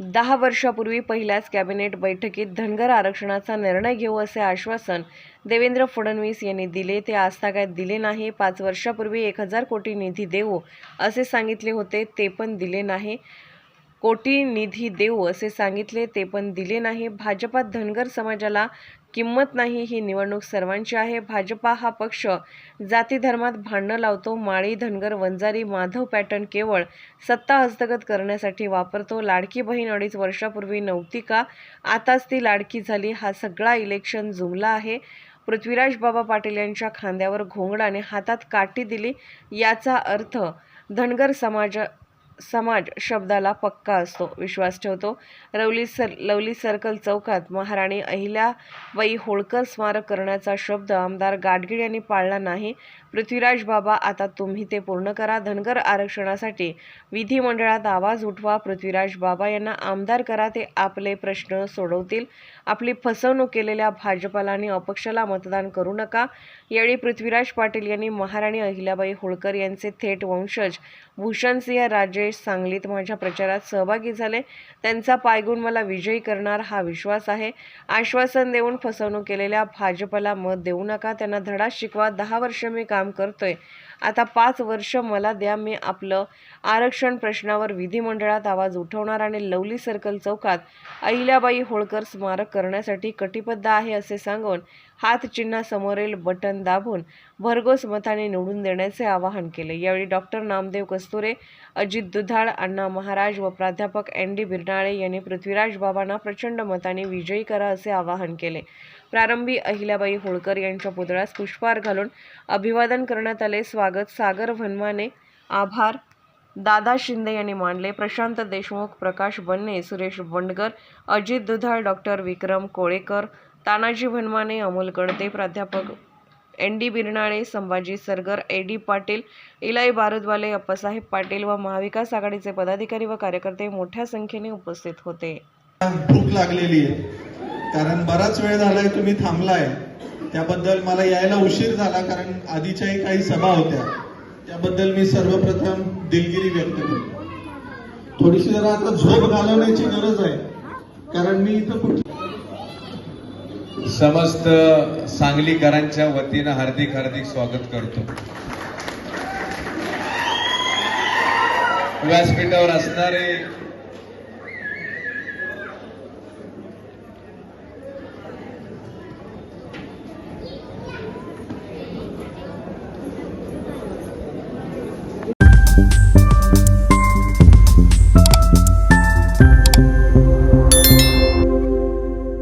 दहा वर्षापूर्वी पहिल्याच कॅबिनेट बैठकीत धनगर आरक्षणाचा निर्णय घेऊ असे आश्वासन देवेंद्र फडणवीस यांनी दिले. ते आजतागायत दिले नाही. पाच वर्षापूर्वी एक हजार कोटी निधी देऊ असे सांगितले होते ते पण दिले नाही. कोटी निधी देऊ असे सांगितले ते पण दिले नाही. भाजपात धनगर समाजाला किंमत नाही ही निवडणूक सर्वांची आहे. भाजपा हा पक्ष जाती धर्मात भांडणं लावतो माळी धनगर वंजारी माधव पॅटर्न केवळ सत्ता हस्तगत करण्यासाठी वापरतो. लाडकी बहीण अडीच वर्षापूर्वी नव्हती का? आताच ती लाडकी झाली. हा सगळा इलेक्शन जुमला आहे. पृथ्वीराज बाबा पाटील यांच्या खांद्यावर घोंगडाने हातात काठी दिली. याचा अर्थ धनगर समाज समाज शब्दाला पक्का असतो विश्वास ठेवतो. रवली सर लवली सर्कल चौकात महाराणी अहिल्याबाई होळकर स्मारक करण्याचा शब्द आमदार गाडगीळ यांनी पाळला नाही. पृथ्वीराज बाबा आता तुम्ही ते पूर्ण करा. धनगर आरक्षणासाठी विधिमंडळात आवाज उठवा. पृथ्वीराज बाबा यांना आमदार करा. ते आपले प्रश्न सोडवतील. आपली फसवणूक केलेल्या भाजपाला आणि अपक्षाला मतदान करू नका. यावेळी पृथ्वीराज पाटील यांनी महाराणी अहिल्याबाई होळकर यांचे थेट वंशज भूषणसिंह राजेश सांगलीत माझ्या प्रचारात सहभागी झाले. त्यांचा पायगुण मला विजयी करणार हा विश्वास आहे. आश्वासन देऊन फसवणूक केलेल्या भाजपला मत देऊ नका त्यांना धडा शिकवा दहा वर्ष मी काम करतोय. आता पाच वर्ष मला द्या मी आपलं आरक्षण प्रश्नावर विधिमंडळात आवाज उठवणार आणि लवली सर्कल चौकात अहिल्याबाई होळकर स्मारक करण्यासाठी कटिबद्ध आहे असे सांगून हात चिन्हासमोरील बटन दाबून भरघोस मताने निवडून देण्याचे आवाहन केले. यावेळी डॉक्टर नामदेव कस्तुरे अजित दुधाळ अण्णा महाराज व प्राध्यापक एन डी बिरनाळे यांनी पृथ्वीराज बाबांना प्रचंड मताने विजयी करा असे आवाहन केले. प्रारंभी अहिल्याबाई होळकर यांच्या पुतळ्यास पुष्पहार घालून अभिवादन करण्यात आले. स्वागत सागर भन्माने. आभार. दादा शिंदे यांनी मानले. प्रशांत देशमुख प्रकाश बन्ने सुरेश बंडगर अजित दुधाळ डॉक्टर विक्रम कोळेकर तानाजी भनमाने अमोल गडते प्राध्यापक N D Birnale Sambhaji Sargar A D Patil Ilai Barudwale Appasaheb Patil व महाविकास आघाडीचे पदाधिकारी व कार्यकर्ते मोठ्या संख्येने उपस्थित होते. भूक लागलेली आहे. कारण बराच वेळ झालाय तुम्ही थांबलाय. त्याबद्दल मला यायला उशीर झाला कारण आधीच्याही काही सभा होत्या. त्याबद्दल मी सर्वप्रथम दिलगिरी व्यक्त केली थोडीशी जरा आता झोप घालवण्याची गरज आहे. कारण मी इथं कुठे समस्त सांगलीकरांच्या वतीनं हार्दिक हार्दिक स्वागत करतो. व्यासपीठावर असणारे